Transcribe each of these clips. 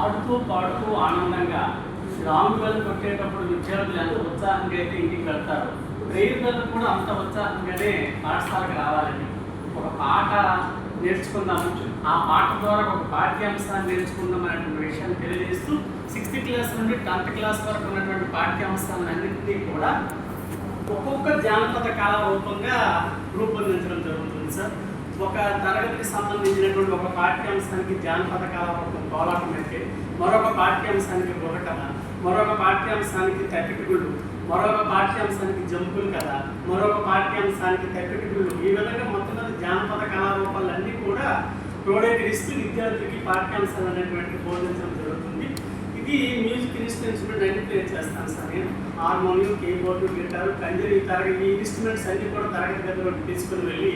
ఆడుతూ పాడుతూ ఆనందంగా రాంగ్ బెల్ కొట్టేటప్పుడు విద్యార్థులు ఎంత ఉత్సాహంగా అయితే ఇంటికి వెళ్తారు ప్రేయర్ బెల్ కూడా అంత ఉత్సాహంగానే పాఠశాలకు రావాలని ఒక పాట నేర్చుకుందాము. ఆ పాట ద్వారా ఒక పాఠ్యాంశాన్ని నేర్చుకుందాం అనేటువంటి విషయాన్ని తెలియజేస్తూ సిక్స్త్ క్లాస్ నుండి టెన్త్ క్లాస్ వరకు ఉన్నటువంటి పాఠ్యాంశాలన్నింటినీ కూడా ఒక్కొక్క జానపద కళా రూపంగా రూపొందించడం జరుగుతుంది సార్. ఒక తరగతికి సంబంధించినటువంటి ఒక పాఠ్యాంశానికి జానపద కళాపత్రం కోలాటం అయితే మరొక పాఠ్యాంశానికి బుర్రకథ మరొక పాఠ్యాంశానికి తప్పిటిగుళ్ళు మరొక పాఠ్యాంశానికి జంపులు కథ మరొక పాఠ్యాంశానికి తప్పిటిగుళ్ళు ఈ విధంగా మొత్తం మీద జానపద కళారూపాలన్నీ కూడా క్రోడీకరిస్తూ విద్యార్థులకి పాఠ్యాంశాలు అనేటువంటి బోధించడం జరుగుతుంది. ఇది మ్యూజిక్ ఇన్స్ట్రుమెంట్స్ అన్ని ప్లే చేస్తాను సార్. నేను హార్మోనియం కీబోర్డు గిటారు కంజరి తరగతి ఈ ఇన్స్ట్రుమెంట్స్ అన్ని కూడా తరగతి గదిలో తీసుకుని వెళ్ళి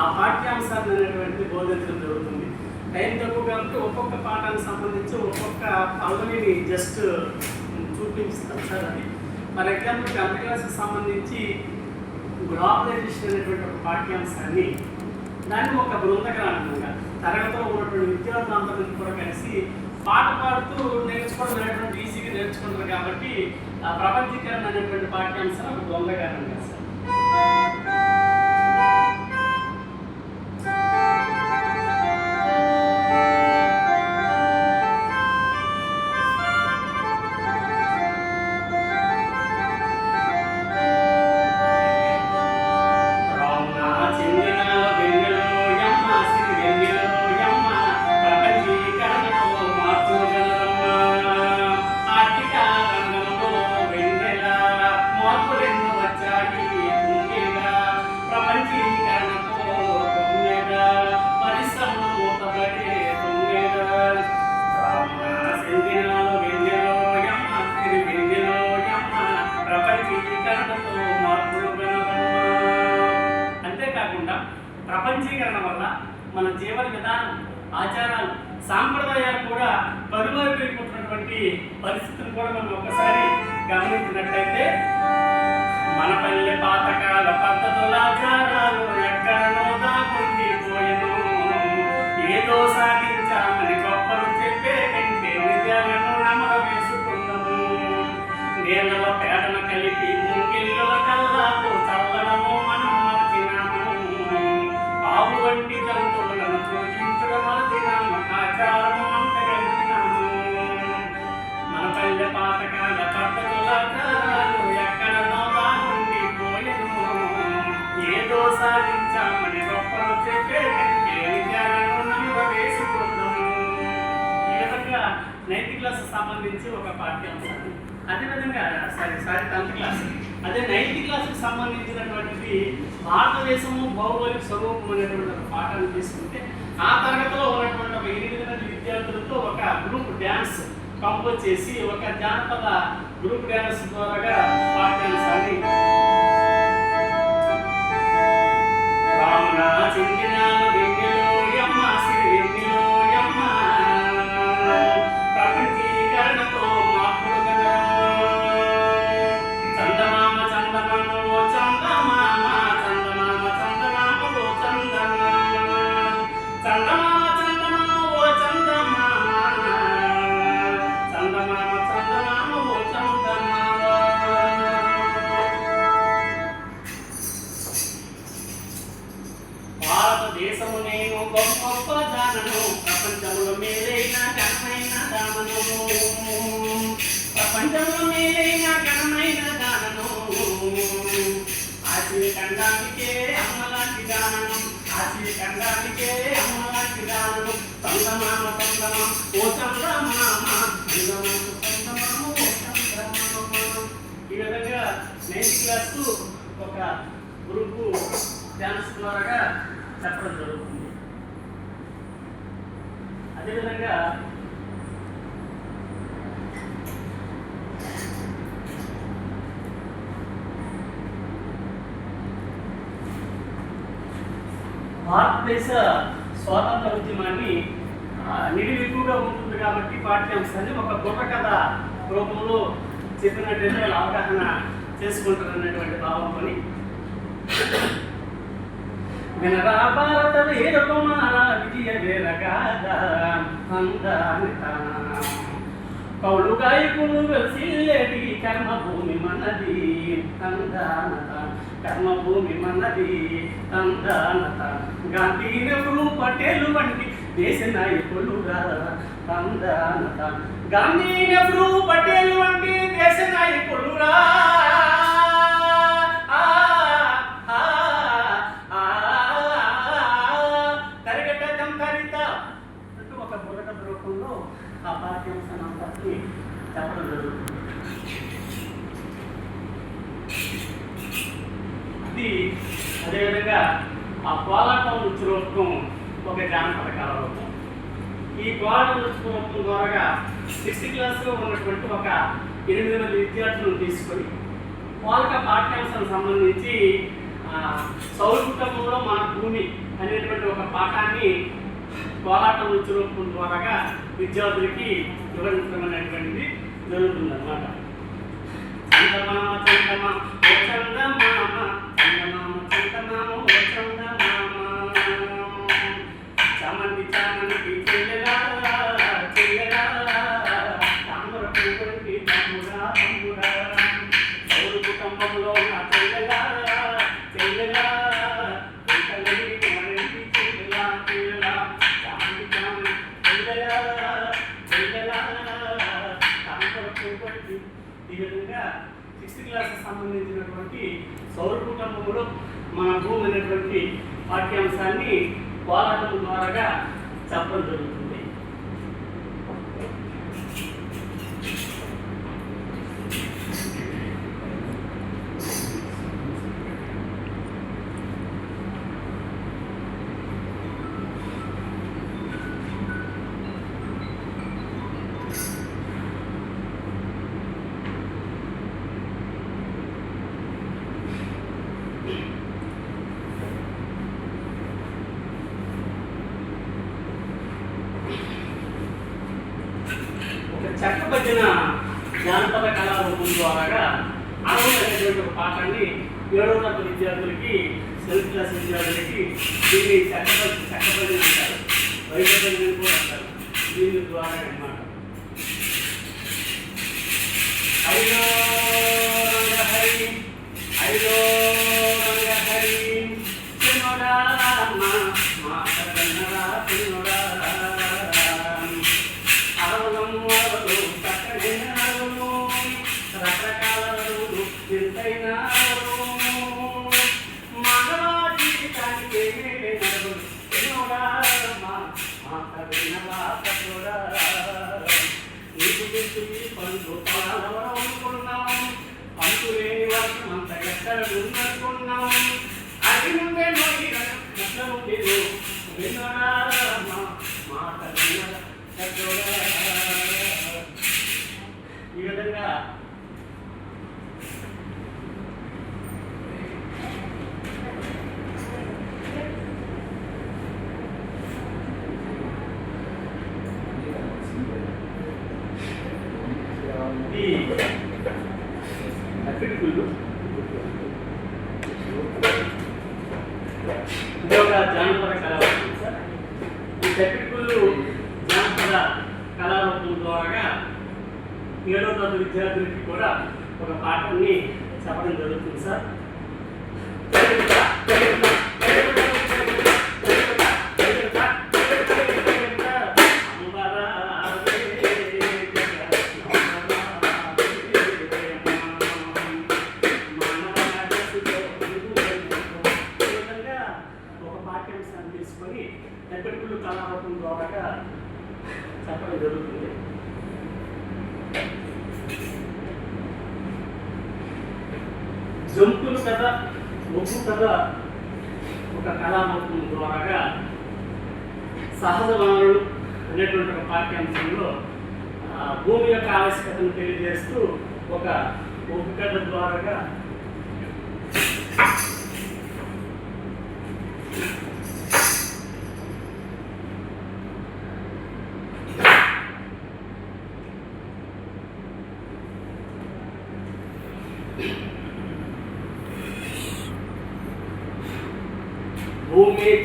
ఆ పాఠ్యాంశాలు అనేటువంటి బోధించడం జరుగుతుంది. టైం తక్కువ కాబట్టి ఒక్కొక్క పాఠానికి సంబంధించి ఒక్కొక్క పల్లవిని జస్ట్ చూపిస్తాం సార్ అది. ఫర్ ఎగ్జాంపుల్ టెన్త్ క్లాస్కి సంబంధించి గ్లోబలైజేషన్ అనేటువంటి ఒక పాఠ్యాంశాన్ని దాన్ని ఒక బృందగ్రాంతంగా తరగతిలో ఉన్నటువంటి విద్యార్థులందరినీ కూడా కలిసి పాట పాడుతూ నేర్చుకోవడం అనేటువంటి ఈజీగా నేర్చుకుంటారు కాబట్టి ఆ ప్రపంచీకరణ అనేటువంటి పాఠ్యాంశాలు ఒక బృందగానంగా సార్. మన జీవన విధానం ఆచారాలు సాంప్రదాయాలు కూడా కరువైపోయినటువంటి పరిస్థితులు కూడా మనం ఒకసారి గమనించినట్లయితే మన పల్లె పాతకాల పద్ధతుల ఆచారాలు నైన్త్ క్లాస్ సంబంధించి ఒక పాఠ్యాంశం. అదేవిధంగా సారీ సారీ టెన్త్ క్లాస్ అదే నైన్త్ క్లాస్కి సంబంధించినటువంటిది భారతదేశము భౌగోళిక స్వరూపం అనేటువంటి ఒక పాఠాన్ని తీసుకుంటే ఆ తరగతిలో ఉన్నటువంటి ఒక ఎనిమిది మంది విద్యార్థులతో ఒక గ్రూప్ డ్యాన్స్ కంపోజ్ చేసి ఒక జానపద గ్రూప్ డ్యాన్స్ ద్వారా ఆశయ అమ్మలాంటి దానను చందమామ చందమా ఓ చందమామ ఈ విధంగా నైన్త్ క్లాసు ఒక గ్రూపు డ్యాన్స్ ద్వారా చెప్పడం జరుగుతుంది. అదేవిధంగా భారతదేశ స్వాతంత్ర ఉద్యమాన్ని నిడివి ఎక్కువగా ఉంటుంది కాబట్టి పాఠ్యాంశాన్ని ఒక గొప్ప కథ రూపంలో చెప్పినట్టయితే వాళ్ళు అవగాహన చేసుకుంటారు అన్నటువంటి భావంతో వినరా భారత వీర కుమార విజయ వీర కౌలు గాయకులు వెలిసిల్లేటి కర్మభూమి మనది అందానత. కర్మభూమి మనది గాంధీ నెహ్రూ పటేలు వంటి దేశ నాయకులుగా అందానత గాంధీ నెహ్రూ పటేలు వంటి అదేవిధంగా ఆ కోలాటం నృత్య ఒక జానపద కళారూపం ఈ కోలాటం నృత్య రూపం ద్వారా సిక్స్త్ క్లాస్లో ఉన్నటువంటి ఒక ఎనిమిది మంది విద్యార్థులను తీసుకొని వాళ్ళకి పాఠ్యాంశాలకు సంబంధించి ఆ, సౌర కుటుంబంలో మన భూమి అనేటువంటి ఒక పాఠాన్ని కోలాటం నృత్య రూపం ద్వారా విద్యార్థులకి వివరించడం అనేటువంటిది జరుగుతుందన్నమాట. చందమామ చందమామ ఓ చెల్లెలా చెల్లెలా తామర పువ్వుకి తమ్ముడా మన భూమి అనేటువంటి పాఠ్యాంశాన్ని పోరాటం ద్వారా చెప్పడం జరుగుతుంది ఒక చక్కబడిన జానపద కళారూపం ద్వారా అరవై అనేటువంటి ఒక పాఠాన్ని ఏడో తరగతి విద్యార్థులకి సెల్ఫ్ క్లాస్ విద్యార్థులకి దీన్ని చక్కబడి చక్కబడి అంటారు వైద్యపడి కూడా అంటారు. దీని ద్వారా అనమాట హరిలో హరి హరిలో మాట వినవా నీకు తెలుసు పండు పాలవరం అనుకున్నాం అంతులేని వర్షం అంత ఎక్కడ ఉందనుకున్నాం అది నుండే నోయి ఉండేది విన్నాడా మా ఈ విధంగా ఈ అక్కడికుళ్ళు ఇది ఒక జానపద కళారూపం ఈ చక్రికుళ్ళు జానపద కళారూపం ద్వారా ఏడో తరగతి విద్యార్థులకి కూడా ఒక పాఠాన్ని చెప్పడం జరుగుతుంది సార్. జంతువులు కథ ఒగ్గు కథ ఒక కళామూర్తం ద్వారాగా సహజ వనరులు అనేటువంటి ఒక పాఠ్యాంశంలో భూమి యొక్క ఆవశ్యకతను తెలియజేస్తూ ఒక ఒగ్గు కథ ద్వారాగా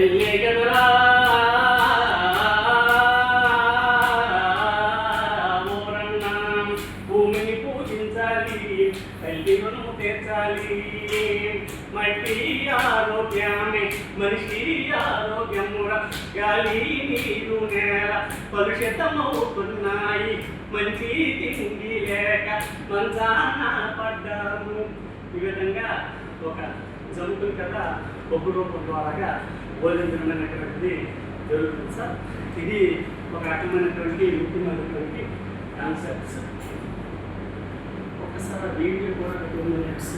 భూమి భూమిని పూజించాలి తల్లి రుణము తీర్చాలి మట్టి ఆరోగ్యమే మనిషి ఆరోగ్యముర గాలి నీరు నేల కలుషితమవుతున్నాయి మంచి తిండి లేక మంచాన పడ్డాము ఈ విధంగా ఒక జంతువుల కథ ఒక రూపం ద్వారాగా బోధించడమైనటువంటిది జరుగుతుంది సార్ ఇది ఒక రకమైనటువంటి ముఖ్యమైనటువంటి కాన్సెప్ట్ సార్ ఒకసారి వీడియో కూడా టూ మినిట్స్